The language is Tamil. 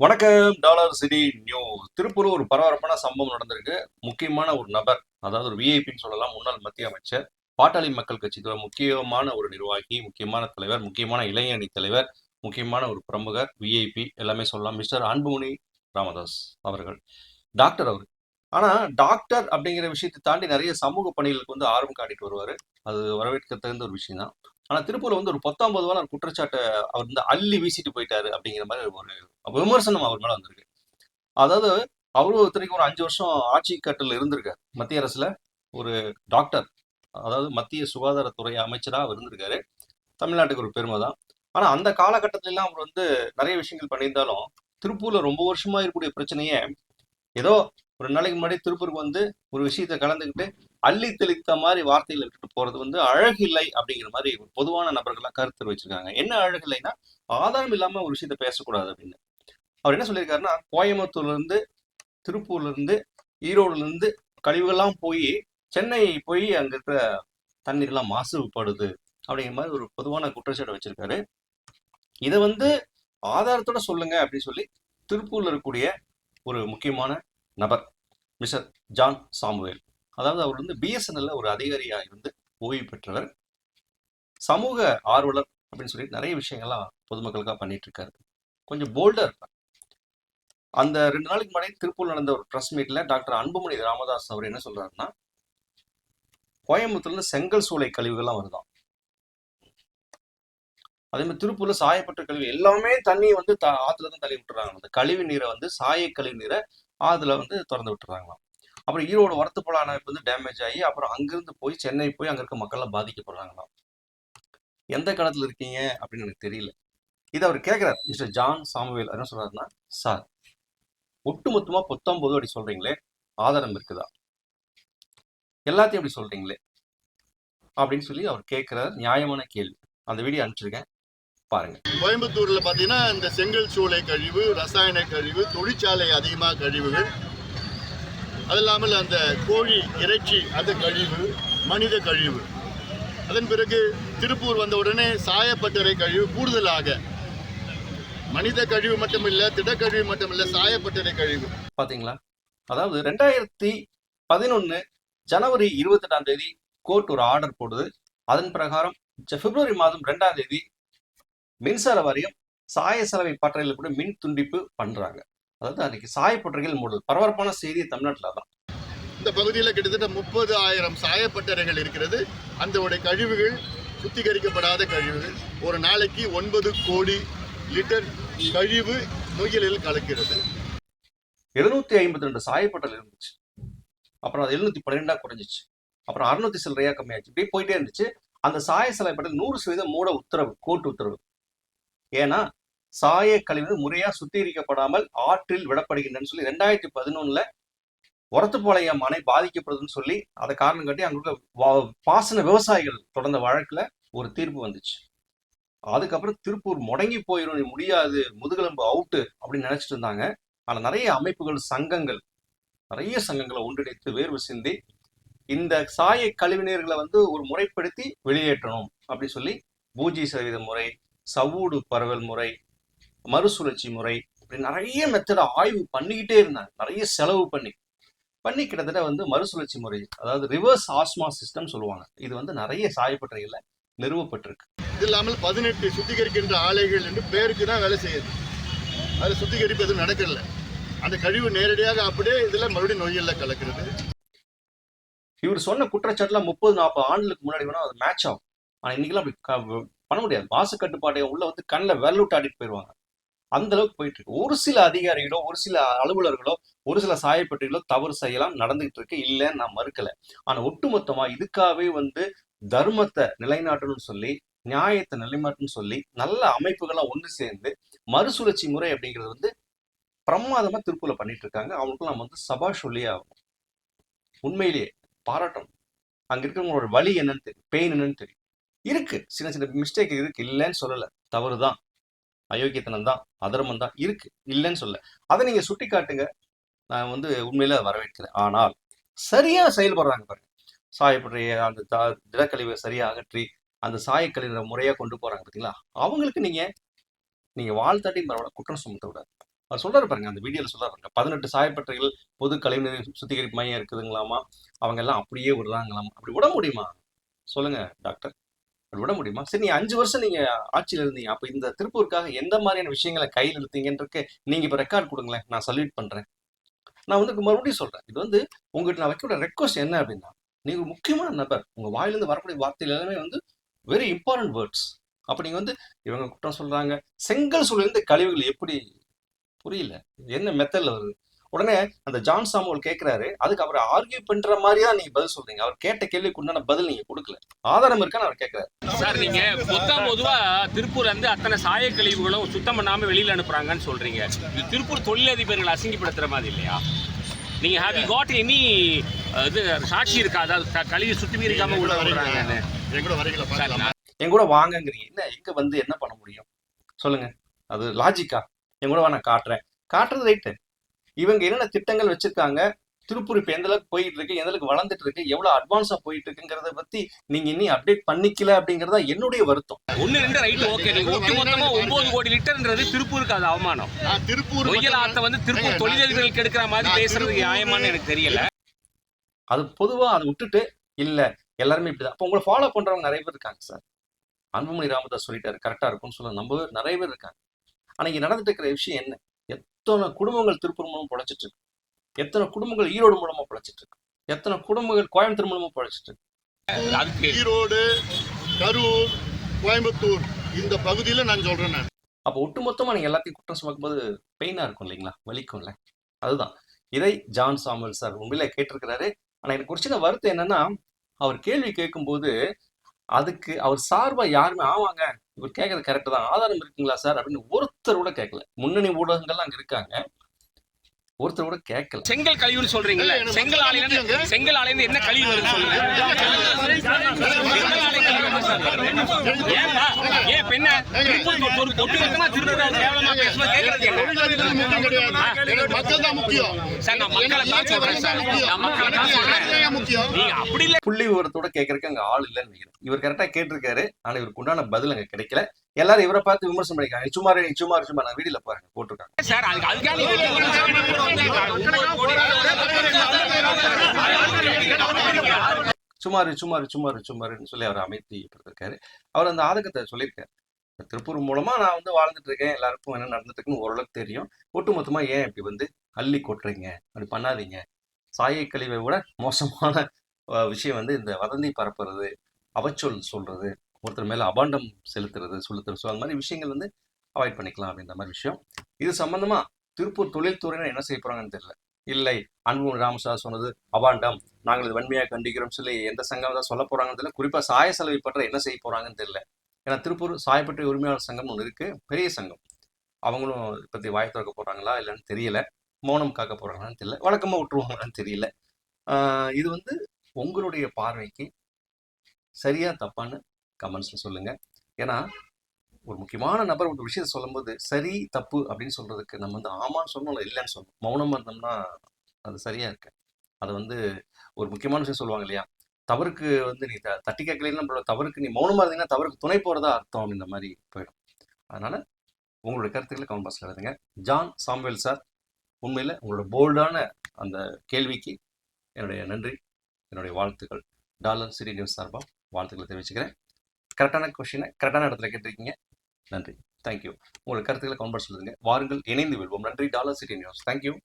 வணக்கம். டாலர் சிட்டி நியூ திருப்பூர் ஒரு பரபரப்பான சம்பவம் நடந்திருக்கு. முக்கியமான ஒரு நபர் அதாவது ஒரு விஐபின்னு சொல்லலாம் முன்னாள் மத்திய அமைச்சர் பாட்டாளி மக்கள் கட்சி முக்கியமான ஒரு நிர்வாகி முக்கியமான தலைவர் முக்கியமான இளைஞரணி தலைவர் முக்கியமான ஒரு பிரமுகர் விஐபி எல்லாமே சொல்லலாம். மிஸ்டர் அன்புமணி ராமதாஸ் அவர்கள். டாக்டர் அவர். ஆனா டாக்டர் அப்படிங்கிற விஷயத்தை தாண்டி நிறைய சமூக பணிகளுக்கு வந்து ஆர்வம் காட்டிட்டு வருவாரு. அது வரவேற்க தகுந்த ஒரு விஷயம் தான் ஆனா திருப்பூர்ல வந்து ஒரு பத்தொன்பது வாரம் குற்றச்சாட்டை அவர் வந்து அள்ளி வீசிட்டு போயிட்டாரு அப்படிங்கிற மாதிரி ஒரு விமர்சனம் அவர் மேல வந்திருக்கு. அதாவது அவரும் இத்தனைக்கும் ஒரு அஞ்சு வருஷம் ஆட்சி கட்டில் இருந்திருக்காரு. மத்திய அரசுல ஒரு டாக்டர் அதாவது மத்திய சுகாதாரத்துறை அமைச்சராக அவர் இருந்திருக்காரு. தமிழ்நாட்டுக்கு ஒரு பெருமை தான். ஆனா அந்த காலகட்டத்திலாம் அவர் வந்து நிறைய விஷயங்கள் பண்ணியிருந்தாலும் திருப்பூர்ல ரொம்ப வருஷமா இருக்கக்கூடிய பிரச்சனையே ஏதோ ஒரு நாளைக்கு முன்னாடி திருப்பூருக்கு வந்து ஒரு விஷயத்த கலந்துக்கிட்டு அள்ளி தெளித்த மாதிரி வார்த்தைகள் விட்டுட்டு போறது வந்து அழகில்லை அப்படிங்கிற மாதிரி ஒரு பொதுவான நபர்கள்லாம் கருத்து வச்சிருக்காங்க என்ன அழகில்லைன்னா ஆதாரம் இல்லாம ஒரு விஷயத்த பேசக்கூடாது அப்படின்னு. அவர் என்ன சொல்லியிருக்காருன்னா கோயம்புத்தூர்ல இருந்து திருப்பூர்ல இருந்து ஈரோடுல இருந்து கழிவுகள்லாம் போய் சென்னை போய் அங்க இருக்கிற தண்ணீர்லாம் மாசுபடுது அப்படிங்கிற மாதிரி ஒரு பொதுவான குற்றச்சாட்டு வச்சிருக்காரு. இதை வந்து ஆதாரத்தோட சொல்லுங்க அப்படின்னு சொல்லி திருப்பூர்ல இருக்கக்கூடிய ஒரு முக்கியமான நபர் மிஸ்டர் ஜான் சாமுவேல். அதாவது அவர் வந்து பிஎஸ்என்எல்ல ஒரு அதிகாரியா இருந்து ஓய்வு பெற்றவர். சமூக ஆர்வலர் அப்படின்னு சொல்லி நிறைய விஷயங்கள்லாம் பொதுமக்களுக்காக பண்ணிட்டு இருக்காரு கொஞ்சம் போல்டா இருப்பார் அந்த ரெண்டு நாளைக்கு முன்னாடி திருப்பூர் நடந்த ஒரு ப்ரெஸ் மீட்ல டாக்டர் அன்புமணி ராமதாஸ் அவர் என்ன சொல்றாருன்னா கோயம்புத்தூர்ல செங்கல் சூளை கழிவுகள்லாம் வருதான் அதே மாதிரி திருப்பூர்ல சாயப்பட்ட கழிவு எல்லாமே தண்ணி வந்து ஆத்துல தான் தள்ளி விட்டுறாங்க. அந்த கழிவு நீரை வந்து சாய கழிவு நீரை ஆத்துல வந்து திறந்து விட்டுறாங்களாம். அப்புறம் ஈரோடு வரத்துப்போல அணைப்பு வந்து டேமேஜ் ஆகி அப்புறம் அங்கிருந்து போய் சென்னை போய் அங்க இருக்க மக்கள்லாம் பாதிக்கப்படுறாங்களாம். எந்த காலத்துல இருக்கீங்க அப்படின்னு எனக்கு தெரியல. இதை அவர் கேட்குறார் மிஸ்டர் ஜான் சாமுவேல். என்ன சொல்றாருன்னா சார் ஒட்டுமொத்தமா பத்தொன்பது அப்படி சொல்றீங்களே ஆதாரம் இருக்குதா? எல்லாத்தையும் அப்படி சொல்றீங்களே அப்படின்னு சொல்லி அவர் கேட்குறார் நியாயமான கேள்வி. அந்த வீடியோ அனுப்பிச்சிருக்கேன். பாருங்க. கோயம்புத்தூர்ல பாத்தீங்கன்னா இந்த செங்கல் சூளை கழிவு ரசாயன கழிவு தொழிற்சாலை அதிகமாக கழிவுகள் அது இல்லாமல் அந்த கோழி இறைச்சி அது கழிவு மனித கழிவு. அதன் பிறகு திருப்பூர் வந்த உடனே சாயப்பட்டறை கழிவு கூடுதலாக. மனித கழிவு மட்டுமில்லை திடக்கழிவு மட்டுமில்லை சாயப்பட்டறை கழிவு. பாத்தீங்களா? அதாவது ரெண்டாயிரத்தி பதினொன்னு ஜனவரி இருபத்தெட்டாம் தேதி கோர்ட் ஒரு ஆர்டர் போடுது. அதன் பிரகாரம் பிப்ரவரி மாதம் ரெண்டாம் தேதி மின்சார வாரியம் சாய செலவை பட்டறையில் கூட மின் துண்டிப்பு பண்றாங்க. அதாவது அன்னைக்கு சாயப்பட்டறைகள் மூடுது. பரபரப்பான செய்தி தமிழ்நாட்டில் தான் இந்த பகுதியில் கிட்டத்தட்ட முப்பது ஆயிரம் சாயப்பட்டறைகள் இருக்கிறது. அந்த உடைய கழிவுகள் சுத்திகரிக்கப்படாத கழிவுகள். ஒரு நாளைக்கு ஒன்பது கோடி லிட்டர் கழிவு நுயலில் கலக்கிறது. எழுநூத்தி ஐம்பத்தி ரெண்டு சாயப்பட்டல் இருந்துச்சு. அப்புறம் அது எழுநூத்தி பன்னிரெண்டா குறைஞ்சிச்சு. அப்புறம் அறுநூத்தி சில்லறையா கம்மியாச்சு? இப்படியே போயிட்டே இருந்துச்சு. அந்த சாய சாயப்பட்டல் நூறு சதவீதம் மூட உத்தரவு கோர்ட் உத்தரவு. ஏன்னா சாய கழிவு முறையா சுத்திகரிக்கப்படாமல் ஆற்றில் விடப்படுகின்றன சொல்லி ரெண்டாயிரத்தி பதினொன்னுல உரத்துப்பாளையம் அணை பாதிக்கப்படுதுன்னு சொல்லி அதை காரணம் காட்டி அங்க வா- பாசன விவசாயிகள் தொடர்ந்த வழக்குல ஒரு தீர்ப்பு வந்துச்சு. அதுக்கப்புறம் திருப்பூர் முடங்கி போயிடும் முடியாது முதுகெலும்பு அவுட்டு அப்படின்னு நினைச்சிட்டு இருந்தாங்க. ஆனா நிறைய அமைப்புகள் சங்கங்கள் நிறைய சங்கங்களை ஒன்றிணைத்து வேர்வு சிந்தி இந்த சாய கழிவுநீர்களை வந்து ஒரு முறைப்படுத்தி வெளியேற்றணும் அப்படின்னு சொல்லி பூஜ்ஜிய சதவீத முறை சவூடு பரவல் முறை மறுசுழற்சி முறை இப்படி நிறைய மெத்தட ஆய்வு பண்ணிக்கிட்டே இருந்தாங்க. நிறைய செலவு பண்ணி. பண்ணி கிட்டத்தட்ட வந்து மறுசுழற்சி முறை அதாவது ரிவர்ஸ் ஆஸ்மா சிஸ்டம் சொல்லுவாங்க. இது வந்து நிறைய சாயப்பட்டறைகள்ல நிறுவப்பட்டிருக்கு. இது இல்லாமல் பதினெட்டு சுத்திகரிக்கின்ற ஆலைகள் என்று பேருக்கு தான் வேலை செய்யுது. அது சுத்திகரிப்பு எதுவும் நடக்கல. அந்த கழிவு நேரடியாக அப்படியே இதில் மறுபடியும் நொய்யல்ல கலக்கிறது. இவர் சொன்ன குற்றச்சாட்டுல முப்பது நாற்பது ஆண்டுகளுக்கு முன்னாடி வேணா அது மேட்ச் ஆகும். ஆனா இன்னைக்கெல்லாம் அப்படி பண்ண முடியாது. மாசு கட்டுப்பாட்டை உள்ள வந்து கண்ணில் வெள்ளூட்டு ஆடிட்டு போயிடுவாங்க அந்த அளவுக்கு போயிட்டு இருக்கு. ஒரு சில அதிகாரிகளோ ஒரு சில அலுவலர்களோ ஒரு சில சாயப்பட்டிகளோ தவறு செய்யலாம் நடந்துகிட்டு இருக்கு. இல்லைன்னு நான் மறுக்கல. ஆனா ஒட்டுமொத்தமா இதுக்காகவே வந்து தர்மத்தை நிலைநாட்டணும்னு சொல்லி நியாயத்தை நிலைநாட்டணும்னு சொல்லி நல்ல அமைப்புகள்லாம் ஒன்று சேர்ந்து மறுசுழற்சி முறை அப்படிங்கிறது வந்து பிரமாதமா திருப்பூர்ல பண்ணிட்டு இருக்காங்க. அவங்களுக்கு நம்ம வந்து சபா சொல்லியே ஆகணும். உண்மையிலேயே பாராட்டணும். அங்க இருக்கிறவங்களோட வழி என்னன்னு தெரியும் பெயின் என்னன்னு தெரியும் இருக்கு. சின்ன சின்ன மிஸ்டேக் இருக்கு. இல்லைன்னு சொல்லலை. தவறு தான் அயோக்கியத்தனம் தான் அதர்மம் தான் இருக்கு இல்லைன்னு சொல்ல அதை நீங்க சுட்டி காட்டுங்க நான் வந்து உண்மையில அதை வரவேற்கிறேன். ஆனால் சரியா செயல்படுறாங்க பாருங்க. சாயப்படைய அந்த த- திடக்கழிவை சரியா அகற்றி அந்த சாயக்கழிவை முறையா கொண்டு போறாங்க பார்த்தீங்களா அவங்களுக்கு நீங்க நீங்க வாழ்த்தாட்டி பரவாயில்ல குற்றம் சுமத்த விடாது அவர் சொல்றாரு பாருங்க அந்த வீடியோல சொல்றாரு பாருங்க. பதினெட்டு சாயப்பற்றைகள் பொது கழிவுநீர் சுத்திகரிப்பு மையம் இருக்குதுங்களாமா? அவங்க எல்லாம் அப்படியே விடுறாங்களாமா? அப்படி விட முடியுமா? சொல்லுங்க டாக்டர். விட முடியுமா? சரி நீ அஞ்சு வருஷம் நீங்க ஆட்சியில இருந்தீங்க. அப்ப இந்த திருப்பூருக்காக எந்த மாதிரியான விஷயங்களை கையில் எடுத்தீங்கன்றக்கு நீங்க இப்ப ரெக்கார்ட் கொடுங்களேன். நான் சல்யூட் பண்றேன். நான் வந்து மறுபடியும் சொல்றேன். இது வந்து உங்ககிட்ட நான் வைக்கிற ரெக்வஸ்ட் என்ன அப்படின்னா நீங்க முக்கியமான நபர். உங்க வாயிலிருந்து வரக்கூடிய வார்த்தைகள் எல்லாமே வந்து வெரி இம்பார்ட்டன்ட் வேர்ட்ஸ் அப்ப நீங்க வந்து இவங்க குற்றம் சொல்றாங்க. செங்கல் சூழலிருந்து கழிவுகள் எப்படி? புரியல. இது என்ன மெத்தட்ல வருது? உடனே அந்த ஜான் சாமுவல் கேட்கிறாரு அதுக்கு அவர் ஆர்கியூ பண்ற மாதிரியா நீங்க பதில் சொல்றீங்க? அவர் கேட்ட கேள்விக்கு உண்டான பதில் நீங்க கொடுக்கல. ஆதாரம் இருக்கான்னு அவர் கேட்கிறாரு சார் நீங்க மொத்தம் பொதுவா திருப்பூர் வந்து அத்தனை சாய கழிவுகளும் சுத்தம் பண்ணாம வெளியில அனுப்புறாங்கன்னு சொல்றீங்க. இது திருப்பூர் தொழிலதிபர்கள் அசிங்கப்படுத்துற மாதிரி இல்லையா? நீங்க ஹேவ் காட் எனி இது சாட்சி இருக்கா? அதாவது க- கழிவு சுத்தமே இருக்காம உள்ள விடுறாங்கன்னு என் கூட வாங்கங்கிறீங்க. என்ன எங்க வந்து என்ன பண்ண முடியும்? சொல்லுங்க. அது லாஜிக்கா என் கூட நான் காட்டுறேன். காட்டுறது ரைட்டு இவங்க என்னென்ன திட்டங்கள் வச்சிருக்காங்க? திருப்பூர் இப்ப எந்த அளவுக்கு போயிட்டு இருக்கு? எந்த அளவுக்கு வளர்ந்துட்டு இருக்கு? எவ்வளவு அட்வான்ஸா போயிட்டு இருக்குங்கிறத பத்தி நீங்க இன்னும் அப்டேட் பண்ணிக்கல அப்படிங்கறதா என்னுடைய வருத்தம். ஒண்ணு ரெண்டு ரைட் ஓகே நீங்க ஒட்டு மொத்தமா ஒன்பது கோடி லிட்டர்ன்றது திருப்பூருக்கு அது அவமானம். நான் திருப்பூர் நொய்யல் ஆத்த வந்து திருப்பூர் ஏங்க, தொழிலதிபர்களுக்கு எடுக்கிற மாதிரி பேசுறது நியாயமான்னு எனக்கு தெரியல. அது பொதுவா அதை விட்டுட்டு இல்ல எல்லாருமே இப்படிதான். அப்ப உங்களை ஃபாலோ பண்றவங்க நிறைய பேர் இருக்காங்க சார். அன்புமணி ராமதாஸ் சொல்லிட்டாரு கரெக்டா இருக்கும்னு சொல்ல நம்ம நிறைய பேர் இருக்காங்க. ஆனா இங்க நடந்துட்டு இருக்கிற விஷயம் என்ன? எத்தனை குடும்பங்கள் திருப்பூர் மூலம் பொழைச்சிட்டு இருக்கு எத்தனை குடும்பங்கள் ஈரோடு மூலமா பொழைச்சிட்டு இருக்கு எத்தனை குடும்பங்கள் கோயம்புத்தூர் மூலமா பொழைச்சிட்டு இருக்கு அதுக்கு ஈரோடு கரூர் கோயம்புத்தூர் இந்த பகுதியில நான் சொல்றேன் நான். அப்போ ஒட்டுமொத்தமா நீங்க எல்லாத்தையும் குற்றம் சுமக்கும்போது பெயினா இருக்கும் இல்லைங்களா? வலிக்கும்ல? அதுதான். இதை ஜான் சாமுவல் சார் உண்மையில கேட்டிருக்கிறாரு. ஆனா எனக்கு ஒரு சின்ன வருத்தம் என்னன்னா அவர் கேள்வி கேட்கும்போது அதுக்கு அவர் சார்பா யாருமே ஆமாங்க இவர் கேட்கறது கரெக்ட் தான் ஆதாரம் இருக்குங்களா சார் அப்படின்னு ஒருத்தர் கூட கேட்கல முன்னணி ஊடகங்கள்லாம் அங்க இருக்காங்க ஒருத்தர் கூட கேட்கல செங்கல் கழிவுன்னு சொல்றீங்கல்ல ஏய், செங்கல் ஆலையில. செங்கல் ஆலையில என்ன கழிவு வருது சொல்லுங்க ஏன்பா? ஏன் பெண்ண ஒரு பொட்டு கேவலமா புள்ளி விவரத்தோட கேட்கறதுக்கு அங்க ஆள் இல்லைன்னு நினைக்கிறேன் இவர் கரெக்டா கேட்டிருக்காரு ஆனா இவருக்கு உண்டான பதில் அங்க கிடைக்கல எல்லாரும் இவரை பார்த்து விமர்சனம் பண்ணிக்காங்க சும்மா சும்மா சும்மா நான் வீடியோல பாருங்க போட்டிருக்காங்க சார் அதுக்காக சுமார் சுமார் சுமார் சுமாருன்னு சொல்லி அவர் கொடுத்துருக்காரு. அவர் அந்த ஆதங்கத்தை சொல்லியிருக்காரு. திருப்பூர் மூலமா நான் வந்து வாழ்ந்துட்டு இருக்கேன். எல்லாருக்கும் என்ன நடந்துட்டு இருக்குன்னு ஓரளவுக்கு தெரியும். ஒட்டுமொத்தமா ஏன் இப்படி வந்து அள்ளி கொட்டுறீங்க? அப்படி பண்ணாதீங்க. சாயை கழிவை விட மோசமான விஷயம் வந்து இந்த வதந்தி பரப்புறது அவச்சொல் சொல்றது ஒருத்தர் மேல அபாண்டம் செலுத்துறது செலுத்துறது ஸோ அந்த மாதிரி விஷயங்கள் வந்து அவாய்ட் பண்ணிக்கலாம் அப்படின்ற மாதிரி விஷயம். இது சம்பந்தமா திருப்பூர் தொழில்துறையினர் என்ன செய்ய போறாங்கன்னு தெரியல. இல்லை. அன்பு ராமசார் சொன்னது அபாண்டம். நாங்கள் இது வன்மையாக கண்டிக்கிறோம். சொல்லி எந்த சங்கம் தான் சொல்ல போறாங்கன்னு தெரியல. குறிப்பா சாய செலவை பற்ற என்ன செய்ய போறாங்கன்னு தெரியல. ஏன்னா திருப்பூர் சாயப்பட்டறை உரிமையாளர் சங்கம் ஒன்று இருக்கு. பெரிய சங்கம். அவங்களும் இதை பத்தி வாய் திறக்க போறாங்களா இல்லைன்னு தெரியல. மௌனம் காக்க போறாங்களான்னு தெரியல. வழக்கமா விட்டுருவாங்களான்னு தெரியல. ஆஹ் இது வந்து உங்களுடைய பார்வைக்கு சரியா தப்பான்னு கமெண்ட்ஸ்ல சொல்லுங்க. ஏன்னா ஒரு முக்கியமான நபர் ஒரு விஷயத்தை சொல்லும்போது சரி தப்பு அப்படின்னு சொல்றதுக்கு நம்ம வந்து ஆமான்னு சொல்லணும் இல்லைன்னு சொல்லணும். மௌனமாக இருந்தோம்னா அது சரியா இருக்கு. அது வந்து ஒரு முக்கியமான விஷயம் சொல்லுவாங்க இல்லையா? தவறுக்கு வந்து நீ த- தட்டி கேட்கலாம் நம்மளோட தவறுக்கு நீ மௌனமா இருந்தீங்கன்னா தவறுக்கு துணை போறதா அர்த்தம் அப்படின்ற மாதிரி போயிடும். அதனால உங்களுடைய கருத்துக்களை கமெண்ட் பாக்ஸ்ல எழுதுங்க. ஜான் சாம்வேல் சார் உண்மையில் உங்களோட போல்டான அந்த கேள்விக்கு என்னுடைய நன்றி என்னுடைய வாழ்த்துக்கள். டாலர் சிட்டி நியூஸ் சார்பாக வாழ்த்துக்களை தெரிவிச்சுக்கிறேன். கரெக்டான கொஷினை கரெக்டான இடத்துல கேட்டிருக்கீங்க. நன்றி. தேங்க்யூ உங்களோட கருத்துக்களை கவுண்ட் பண்ண சொல்லுங்க. வாருங்கள் இணைந்து வெல்வோம். நன்றி. Dollar city news. தேங்க்யூ